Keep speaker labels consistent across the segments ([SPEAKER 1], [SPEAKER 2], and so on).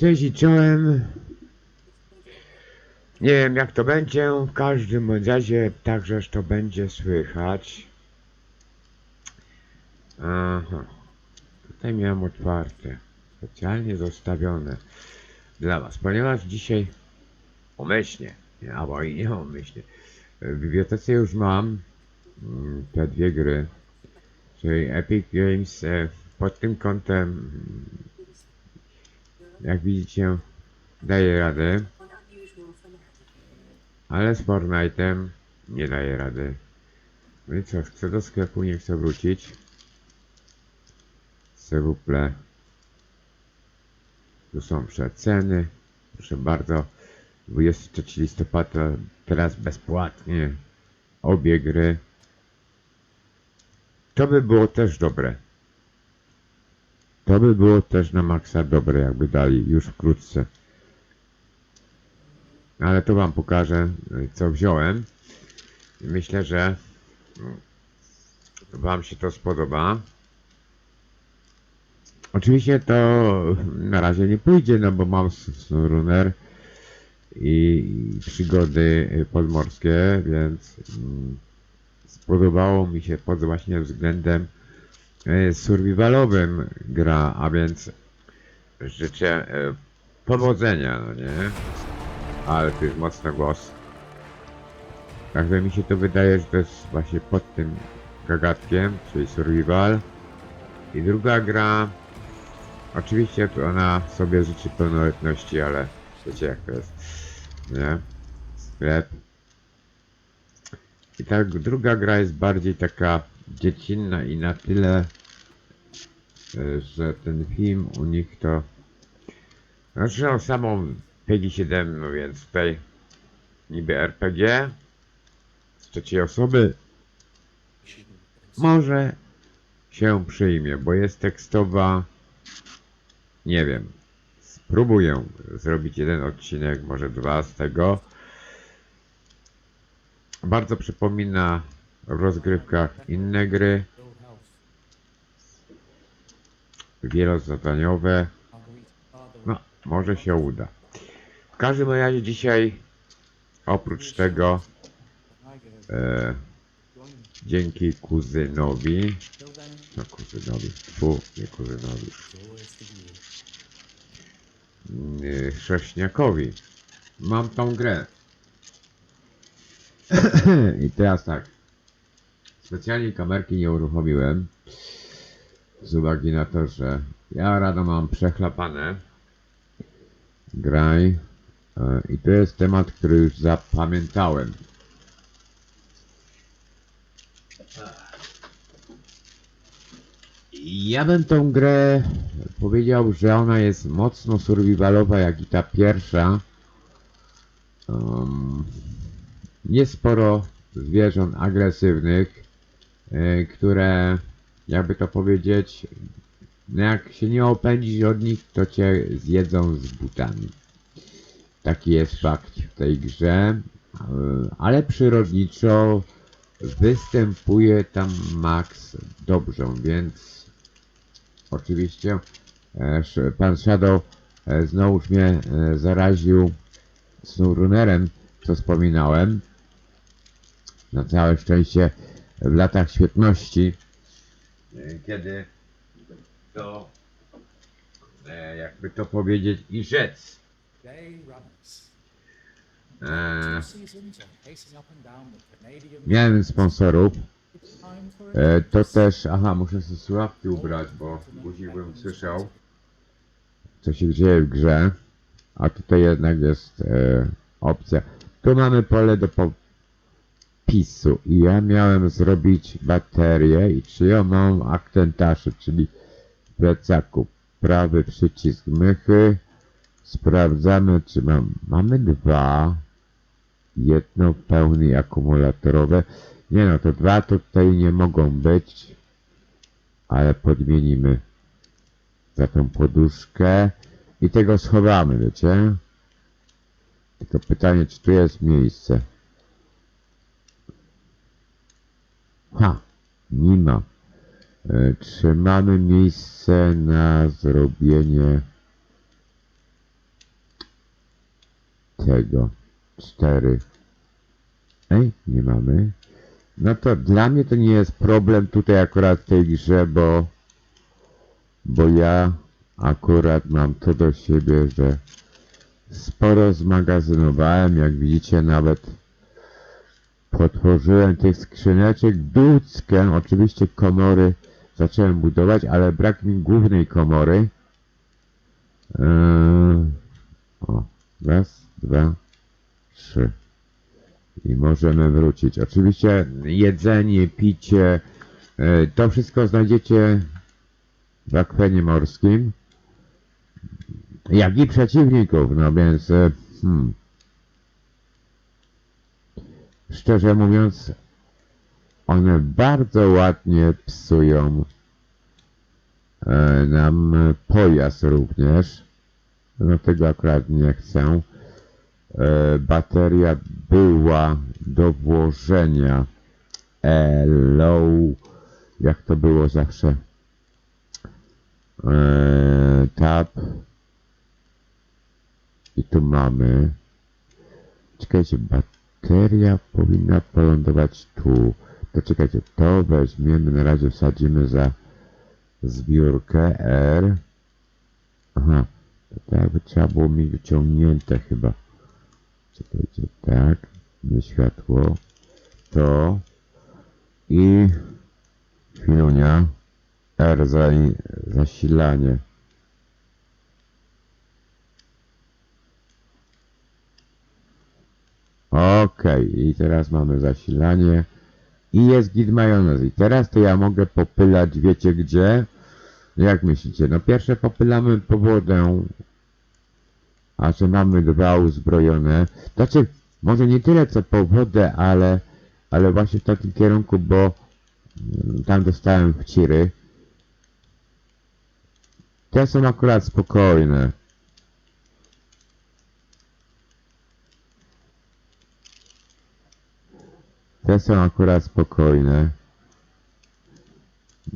[SPEAKER 1] Cześć i czołem. Nie wiem jak to będzie, w każdym bądź razie także to będzie słychać. Aha. Tutaj miałem otwarte. Specjalnie zostawione dla was, ponieważ dzisiaj umyślnie, nie, albo i nie umyślnie. W bibliotece już mam mm, te dwie gry, czyli Epic Games e, pod tym kątem jak widzicie daje radę, ale z Fortnite'em nie daje rady. No i co, chcę do sklepu, nie chcę wrócić. Plaît. Tu są przeceny. Proszę bardzo. 23 listopada teraz bezpłatnie. Obie gry. To by było też dobre. To by było też na maksa dobre, jakby dali już wkrótce. Ale to wam pokażę, co wziąłem. Myślę, że mm, wam się to spodoba. Oczywiście to na razie nie pójdzie, no bo mam Runner i przygody podmorskie, więc mm, spodobało mi się pod właśnie względem survivalowym gra, a więc życzę e, powodzenia, no nie? Ale to jest mocny głos. Także mi się to wydaje, że to jest właśnie pod tym gagatkiem, czyli survival. I druga gra, oczywiście to ona sobie życzy pełnoletności, ale wiecie jak to jest, nie? Sklep. I tak druga gra jest bardziej taka dziecinna i na tyle, e, że ten film u nich to... Znaczy no samą Peggy 7, no więc tutaj niby RPG z trzeciej osoby może się przyjmie, bo jest tekstowa. Nie wiem. Spróbuję zrobić jeden odcinek, może dwa z tego. Bardzo przypomina w rozgrywkach inne gry, wielozadaniowe. No, może się uda. W każdym razie dzisiaj, oprócz tego, e, dzięki kuzynowi, no kuzynowi, fu, nie kuzynowi, Chrześniakowi, mam tą grę. I teraz tak, specjalnie kamerki nie uruchomiłem, z uwagi na to, że ja rano mam przechlapane, graj, e, i to jest temat, który już zapamiętałem. Ja bym tą grę powiedział, że ona jest mocno survivalowa, jak i ta pierwsza. Um, sporo zwierząt agresywnych, które, jakby to powiedzieć, no jak się nie opędzisz od nich, to cię zjedzą z butami. Taki jest fakt w tej grze, e, ale przyrodniczo występuje tam Max dobrze, więc oczywiście e, pan Shadow e, znowuż mnie e, zaraził Snowrunnerem, co wspominałem. Na całe szczęście w latach świetności, kiedy to, e, jakby to powiedzieć, i rzec. E, miałem sponsorów. E, to też, aha, muszę sobie słuchawki ubrać, bo później bym słyszał, co się dzieje w grze. A tutaj jednak jest e, opcja. Tu mamy pole do popisu i ja miałem zrobić baterię i mam aktentaszy, czyli w plecaku prawy przycisk mychy. Sprawdzamy, czy mam. Mamy dwa. Jedno pełny akumulatorowe. Nie no, to dwa tutaj nie mogą być, ale podmienimy za tą poduszkę i tego schowamy, wiecie? Tylko pytanie, czy tu jest miejsce? Ha, nie ma. Czy mamy miejsce na zrobienie tego. Cztery. Ej, nie mamy. No to dla mnie to nie jest problem tutaj akurat w tej grze, bo bo ja akurat mam to do siebie, że sporo zmagazynowałem, jak widzicie nawet potworzyłem tych skrzyneczek duckiem, oczywiście komory zacząłem budować, ale brak mi głównej komory. Eee, o, raz, dwa, trzy. I możemy wrócić. Oczywiście jedzenie, picie, e, to wszystko znajdziecie w akwenie morskim. Jak i przeciwników, no więc e, hmm. Szczerze mówiąc, one bardzo ładnie psują e, nam pojazd również. No tego akurat nie chcę. E, bateria była do włożenia. Low, jak to było zawsze. E, tab. I tu mamy. Czekajcie, bateria powinna polądować tu. To czekajcie, to weźmiemy, na razie wsadzimy za zbiórkę R. Aha, to tak jakby trzeba było mi wyciągnięte chyba. Czekajcie, tak, nie światło, to i chwilunia, R za zasilanie. Okej, i teraz mamy zasilanie i jest git majonez. I teraz to ja mogę popylać, wiecie gdzie? Jak myślicie? No pierwsze popylamy po wodę, a że mamy dwa uzbrojone. Znaczy, może nie tyle co po wodę, ale, ale właśnie w takim kierunku, bo mm, tam dostałem wciry. Te są akurat spokojne. Te są akurat spokojne.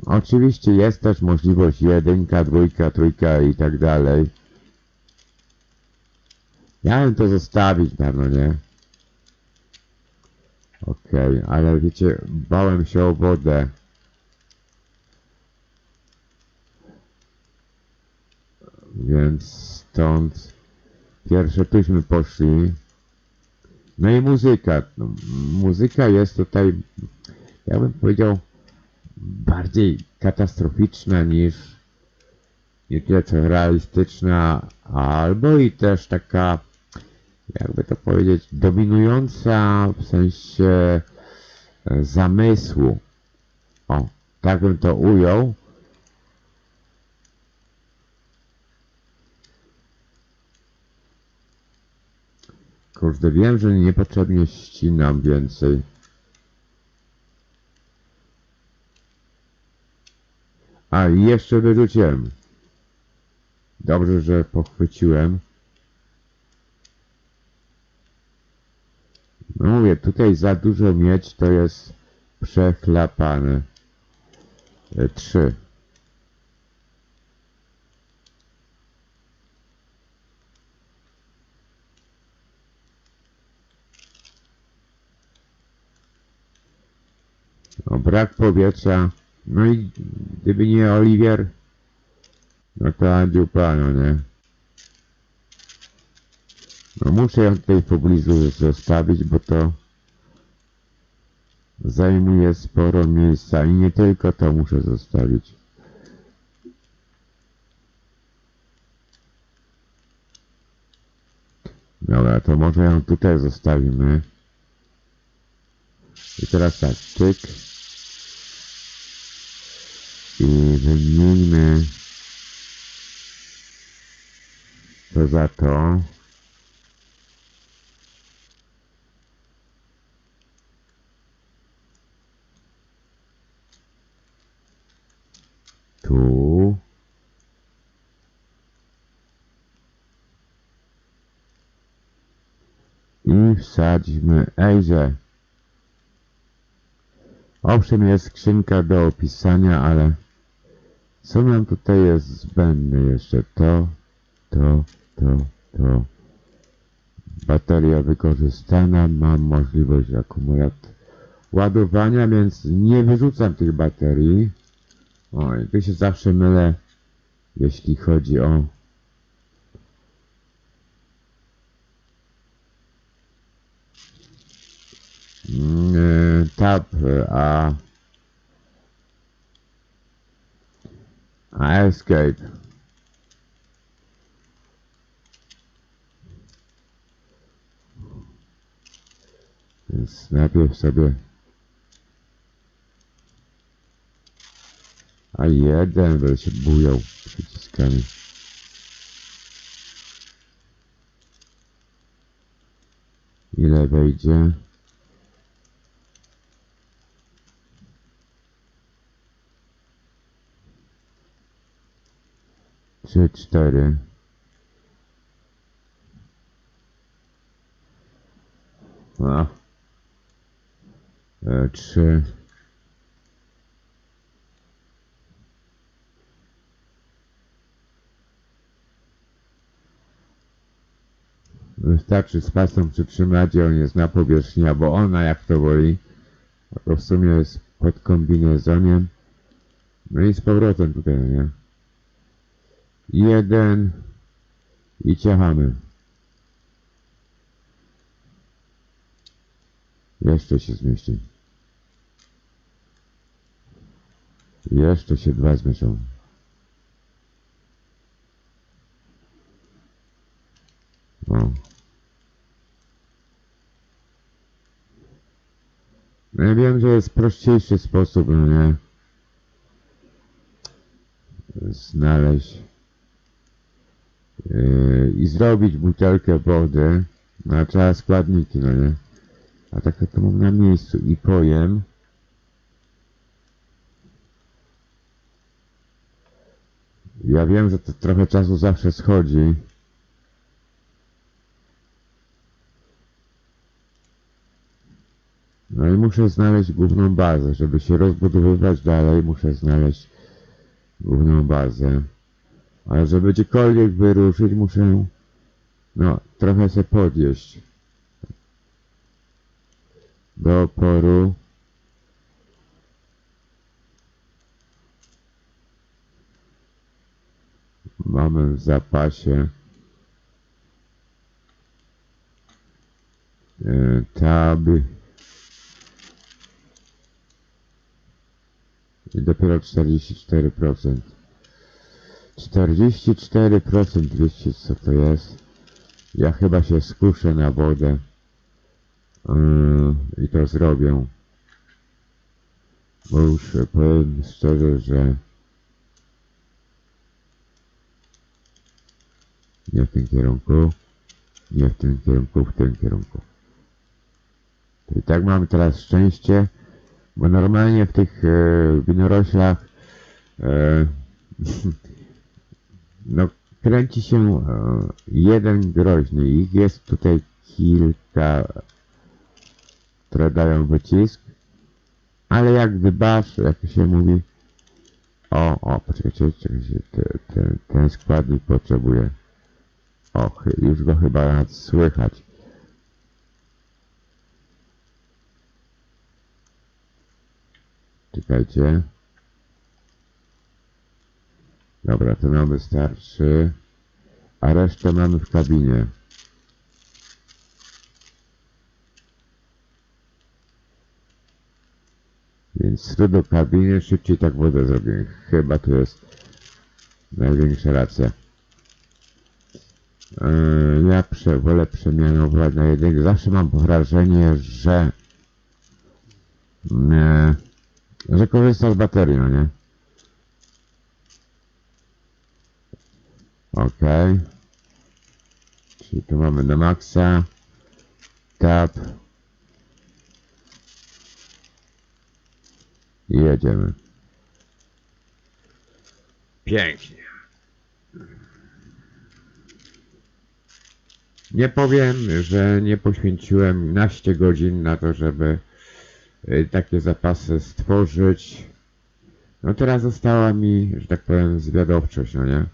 [SPEAKER 1] Oczywiście jest też możliwość jedynka, dwójka, trójka i tak dalej. Ja bym to zostawić dawno, nie? Okej, ale wiecie, bałem się o wodę. Więc stąd pierwsze tuśmy poszli. No i muzyka. No, muzyka jest tutaj, ja bym powiedział, bardziej katastroficzna niż nie tyle co realistyczna, albo i też taka, jakby to powiedzieć, dominująca w sensie e, zamysłu. O, tak bym to ujął. Kurde, wiem, że niepotrzebnie ścinam więcej. A, i jeszcze wyrzuciłem. Dobrze, że pochwyciłem. No mówię, tutaj za dużo mieć to jest przechlapane. E, Trzy. No, brak powietrza. No i gdyby nie Oliwier, no to dupa, no nie. No muszę ją tutaj w pobliżu zostawić, bo to zajmuje sporo miejsca i nie tylko to muszę zostawić. Dobra, to może ją tutaj zostawimy. I teraz tak, tyk. I wymieńmy to za to. Tu. I wsadźmy, ejże. Owszem, jest skrzynka do opisania, ale co nam tutaj jest zbędne jeszcze? To, to, to, to. Bateria wykorzystana, mam możliwość akumulat ładowania, więc nie wyrzucam tych baterii. O, i tu się zawsze mylę, jeśli chodzi o Mm, e, tab, a a escape. Więc najpierw sobie a jeden będę się bujał przyciskami. Ile wejdzie? Trzy, cztery. A. E, trzy. Wystarczy z pasem przytrzymać i on jest na powierzchni, albo ona jak to woli. To w sumie jest pod kombinezoniem. No i z powrotem tutaj, nie? Jeden i ciachamy. Jeszcze się zmieści. Jeszcze się dwa zmieszczą. O. Ja wiem, że jest prościejszy sposób, no nie? Znaleźć i zrobić butelkę wody. No a trzeba składniki, no nie? A tak to mam na miejscu i pojem. Ja wiem, że to trochę czasu zawsze schodzi. No i muszę znaleźć główną bazę. Żeby się rozbudowywać dalej, muszę znaleźć główną bazę. Ale żeby gdziekolwiek wyruszyć, muszę no, trochę się podjeść. Do oporu. Mamy w zapasie e, taby. I dopiero 44%. 44% wiecie co to jest? Ja chyba się skuszę na wodę. Yy, I to zrobię. Bo już powiem szczerze, że nie w tym kierunku, nie w tym kierunku, w tym kierunku. I tak mamy teraz szczęście, bo normalnie w tych e, winoroślach e, no, kręci się e, jeden groźny. Ich jest tutaj kilka, które dają wycisk, ale jak dbasz, jak się mówi, o, o, poczekajcie, czekajcie, te, te, ten składnik potrzebuje, o, już go chyba słychać. Czekajcie. Dobra, to nam wystarczy. A resztę mamy w kabinie. Więc tu do kabiny szybciej tak wodę zrobię. Chyba tu jest największa racja. Yy, ja prze, wolę przemianować na jednego. Zawsze mam wrażenie, że yy, że korzysta z baterii, no nie? Okej. Czyli tu mamy na maksa. Tab. I jedziemy. Pięknie. Nie powiem, że nie poświęciłem naście godzin na to, żeby y, takie zapasy stworzyć. No teraz została mi, że tak powiem, zwiadowczość, no nie?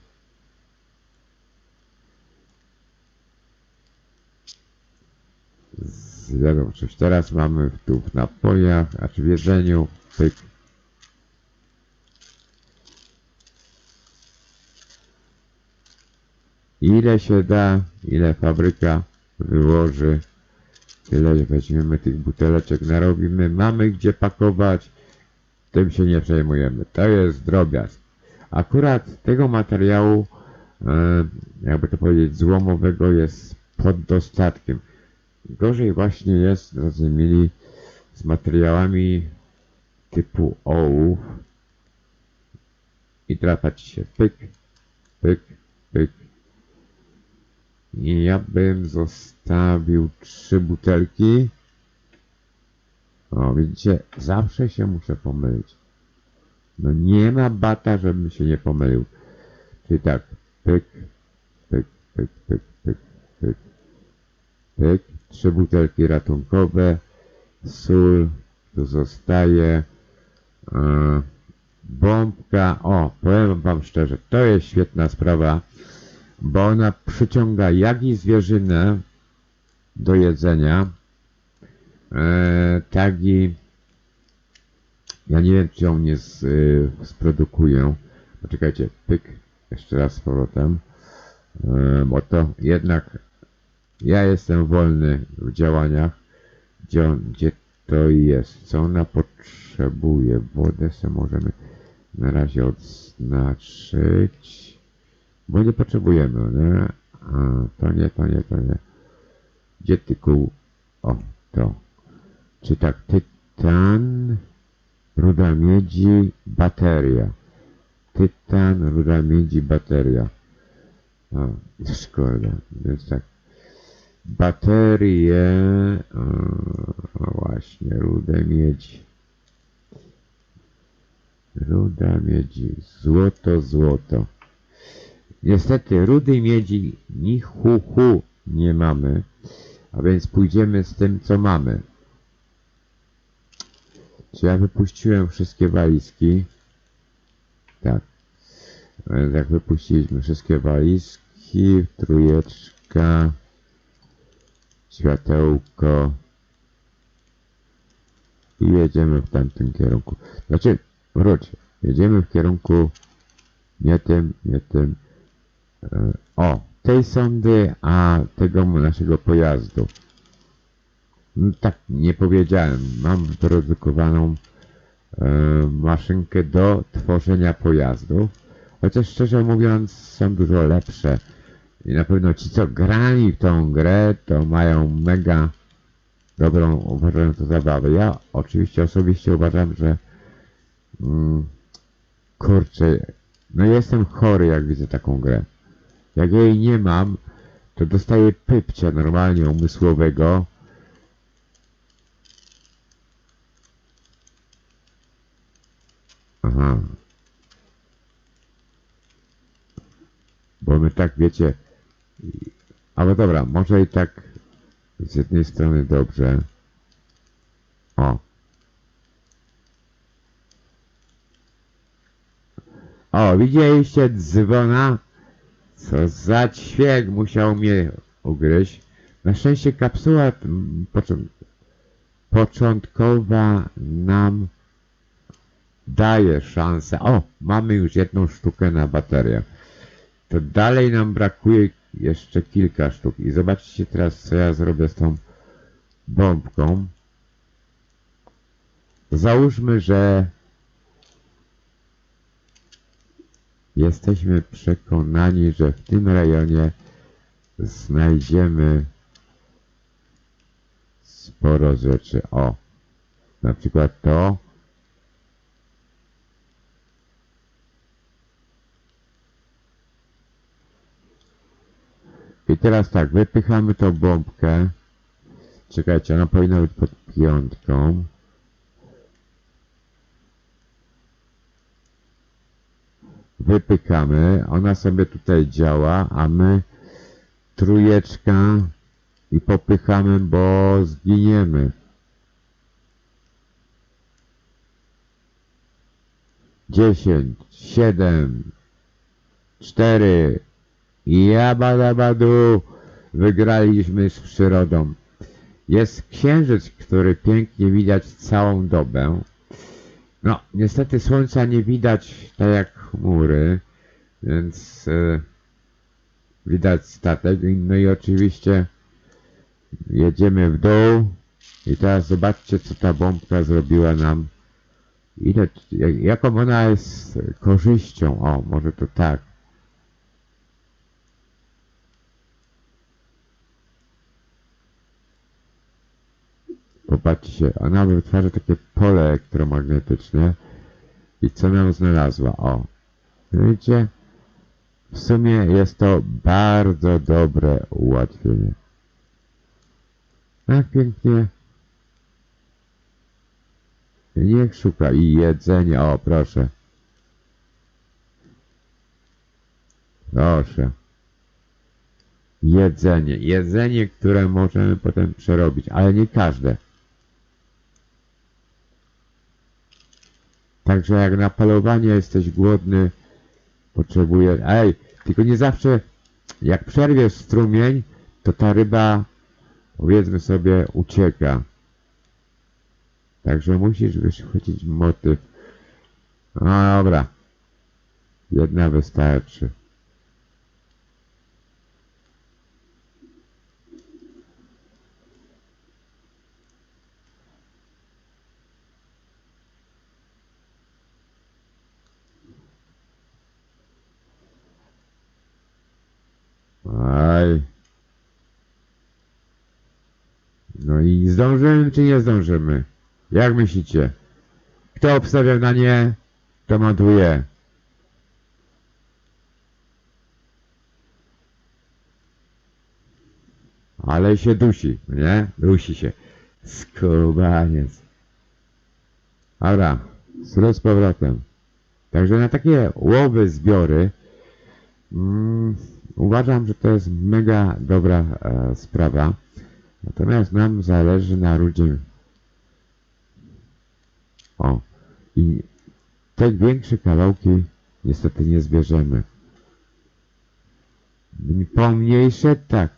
[SPEAKER 1] Teraz wiadomość. Teraz mamy tu w napojach, a czy w jedzeniu. Pyk. Ile się da, ile fabryka wyłoży, tyle weźmiemy tych buteleczek, narobimy, mamy gdzie pakować, tym się nie przejmujemy. To jest drobiazg. Akurat tego materiału, e, jakby to powiedzieć, złomowego jest pod dostatkiem. Gorzej właśnie jest, drodzy mili, z materiałami typu ołów. I trafiać się pyk, pyk, pyk. I ja bym zostawił trzy butelki. O, widzicie, zawsze się muszę pomylić. No nie ma bata, żebym się nie pomylił. Czyli tak, pyk, pyk, pyk, pyk, pyk, pyk, pyk. Trzy butelki ratunkowe, sól, tu zostaje, e, bombka. O, powiem wam szczerze, to jest świetna sprawa, bo ona przyciąga jak i zwierzynę do jedzenia, e, tak i ja nie wiem, czy ją nie z, y, sprodukuję. Poczekajcie, pyk, jeszcze raz z powrotem. E, bo to jednak ja jestem wolny w działaniach. Gdzie, on, gdzie to jest? Co ona potrzebuje? Wodę sobie możemy na razie odznaczyć. Bo nie potrzebujemy, nie? A, to nie, to nie, to nie. Gdzie ty kół? O, to. Czy tak, tytan, ruda miedzi, bateria. Tytan, ruda miedzi, bateria. O, szkoda. Więc tak. Baterie, o, o właśnie, rudę miedzi. Ruda miedzi, złoto, złoto. Niestety rudy miedzi ni hu hu nie mamy, a więc pójdziemy z tym co mamy. Czy ja wypuściłem wszystkie walizki? Tak. Jak wypuściliśmy wszystkie walizki, trójeczka, światełko i jedziemy w tamtym kierunku. Znaczy, wróć, jedziemy w kierunku nie tym, nie tym. E, O, tej sondy, a tego naszego pojazdu. No, tak, nie powiedziałem. Mam wyprodukowaną e, maszynkę do tworzenia pojazdów. Chociaż szczerze mówiąc są dużo lepsze. I na pewno ci, co grali w tą grę, to mają mega dobrą, uważają to zabawę. Ja oczywiście osobiście uważam, że mm, kurczę, no jestem chory jak widzę taką grę. Jak jej nie mam, to dostaję pypcia normalnie umysłowego. Aha. Bo my tak, wiecie... Ale dobra, może i tak z jednej strony dobrze. O. O, widzieliście dzwona? Co za ćwiek musiał mnie ugryźć. Na szczęście kapsuła począ- początkowa nam daje szansę. O, mamy już jedną sztukę na baterię. To dalej nam brakuje jeszcze kilka sztuk. I zobaczcie teraz, co ja zrobię z tą bombką. Załóżmy, że jesteśmy przekonani, że w tym rejonie znajdziemy sporo rzeczy. O, na przykład to. I teraz tak, wypychamy tą bombkę. Czekajcie, ona powinna być pod piątką. Wypykamy, ona sobie tutaj działa, a my trójeczka i popychamy, bo zginiemy. Dziesięć, siedem, cztery, Jabadabadu, wygraliśmy z przyrodą. Jest księżyc, który pięknie widać całą dobę. No, niestety słońca nie widać tak jak chmury, więc e, widać statek. No i oczywiście jedziemy w dół i teraz zobaczcie, co ta bombka zrobiła nam. Ile, jak- jaką ona jest korzyścią. O, może to tak. Popatrzcie, ona wytwarza takie pole elektromagnetyczne. I co nam znalazła? O, widzicie? W sumie jest to bardzo dobre ułatwienie. Tak pięknie. Niech szuka i jedzenie. O, proszę. Proszę. Jedzenie. Jedzenie, które możemy potem przerobić, ale nie każde. Także jak na polowanie jesteś głodny, potrzebujesz... Ej, tylko nie zawsze, jak przerwiesz strumień, to ta ryba, powiedzmy sobie, ucieka. Także musisz wychwycić motyw. No dobra. Jedna wystarczy. Aj. No i zdążymy czy nie zdążymy? Jak myślicie? Kto obstawia na nie, to montuje. Ale się dusi, nie? Dusi się. Skubaniec. Dobra, z z powrotem. Także na takie łowy, zbiory mm, uważam, że to jest mega dobra e, sprawa. Natomiast nam zależy na ludzie. O, i te większe kawałki niestety nie zbierzemy. Pomniejsze tak.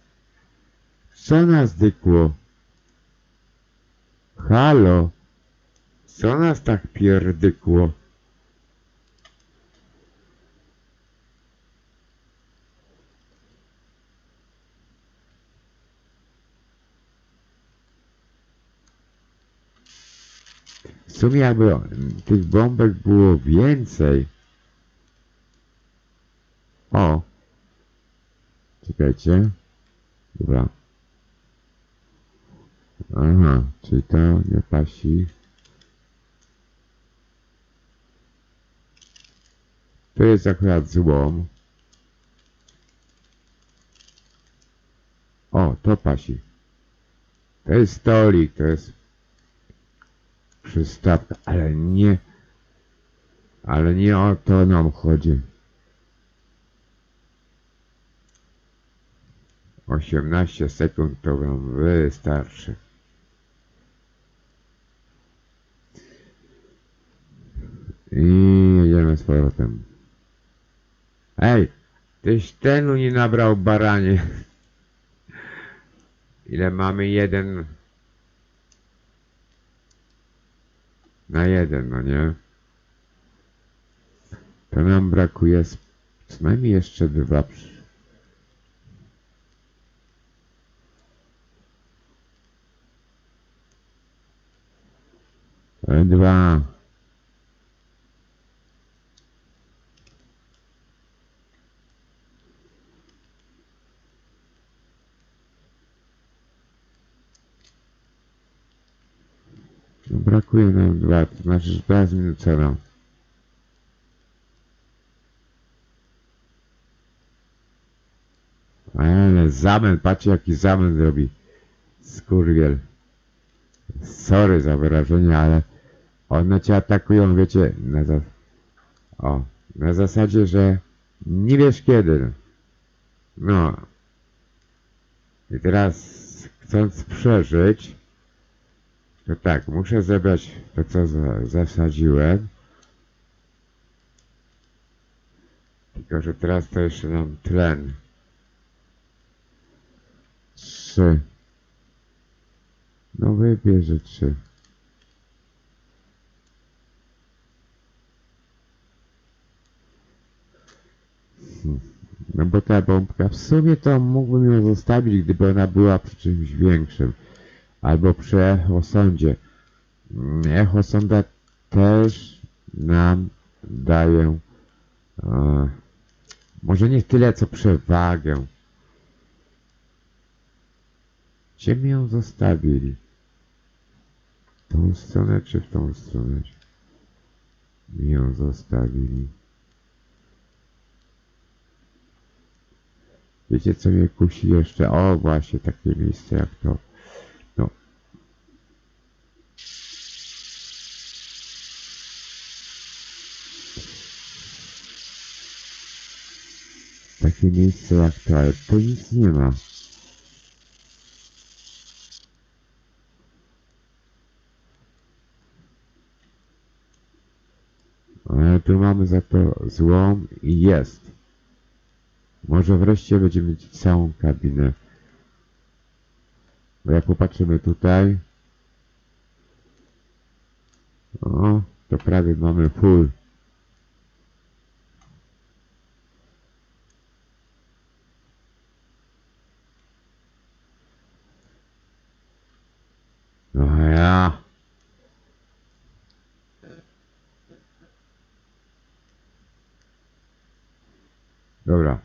[SPEAKER 1] Co nas dykło? Halo? Co nas tak pierdykło? Sumie jakby tych bombek było więcej. O. Czekajcie. Dobra. Aha, czyli to nie pasi. To jest akurat złom. O, to pasi. To jest stolik, to jest przystawka, ale nie, ale nie o to nam chodzi. 18 sekund to wam wystarczy. I jedziemy z powrotem. Ej, tyś tenu nie nabrał baranie. Ile mamy? Jeden na jeden, no nie? To nam brakuje co najmniej jeszcze dwa. E, Dwa. No, brakuje nam dwa, to znaczy. Ale zamęt, patrzcie jaki zamęt robi. Skurwiel. Sorry za wyrażenie, ale one cię atakują, wiecie, na. O, na zasadzie, że nie wiesz kiedy. No. I teraz, chcąc przeżyć, to tak, muszę zebrać to, co za, zasadziłem. Tylko, że teraz to jeszcze nam tlen. Trzy. No wybierze trzy. No bo ta bombka, w sumie to mógłbym ją zostawić, gdyby ona była przy czymś większym. Albo przy echosondzie. Mm, Echosonda też nam daje e, może nie tyle co przewagę. Gdzie mi ją zostawili? W tą stronę czy w tą stronę? Mi ją zostawili. Wiecie co mnie kusi jeszcze? O właśnie takie miejsce jak to. Takie miejsce jak to, tu nic nie ma. Ale tu mamy za to złom i jest. Może wreszcie będziemy mieć całą kabinę. Bo jak popatrzymy tutaj. O, to prawie mamy full. No ja. Dobra.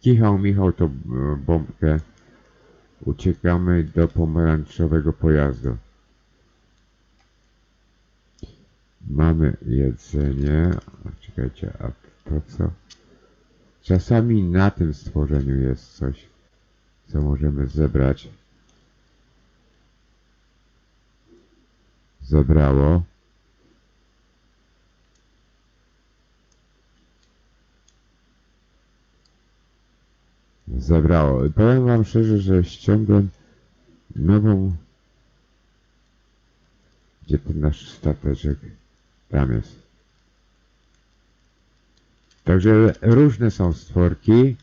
[SPEAKER 1] Kichał Michał tą e, bombkę. Uciekamy do pomarańczowego pojazdu. Mamy jedzenie. Czekajcie, a to co? Czasami na tym stworzeniu jest coś, co możemy zebrać. Zebrało. Zebrało. I Powiem wam szczerze, że ściągłem nową... Gdzie ten nasz stateczek? Tam jest. Także różne są stworki,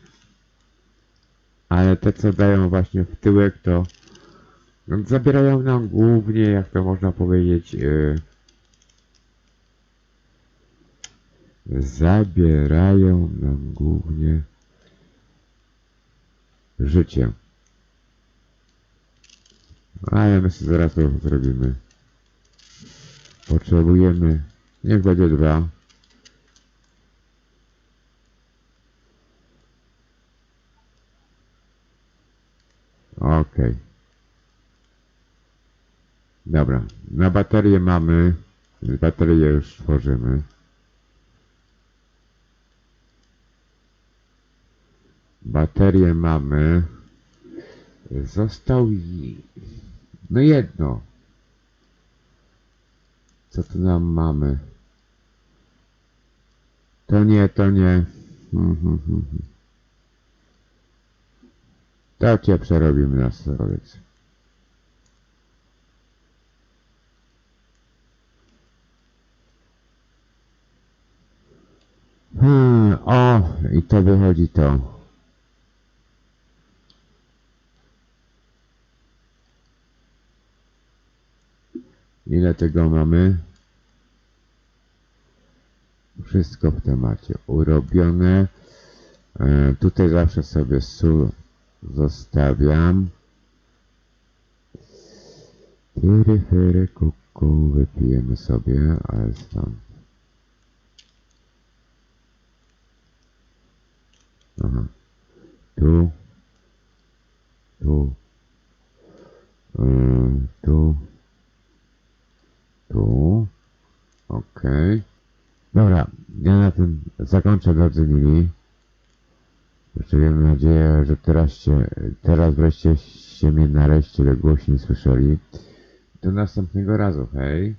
[SPEAKER 1] ale te co dają właśnie w tyłek to no, zabierają nam głównie, jak to można powiedzieć, yy, zabierają nam głównie życie. Ale my sobie zaraz to zrobimy. Potrzebujemy, niech będzie dwa. Okej. Dobra, na baterię mamy, baterię już tworzymy. Baterię mamy. Został i... No jedno. Co tu nam mamy? To nie, to nie. Hmm, hmm, hmm. To cię przerobimy na sterowiec. Hmm, o, i to wychodzi to. Ile tego mamy? Wszystko w temacie urobione. E, tutaj zawsze sobie sól zostawiam. Tyry, fyry, kuku, wypijemy sobie, ale stąd. Aha. Tu. Tu. Yy, tu. Tu. Okej. Dobra, ja na tym zakończę, drodzy mili. Jeszcze mam nadzieję, że teraz, się, teraz wreszcie się mnie nareszcie głośniej słyszeli. Do następnego razu, hej.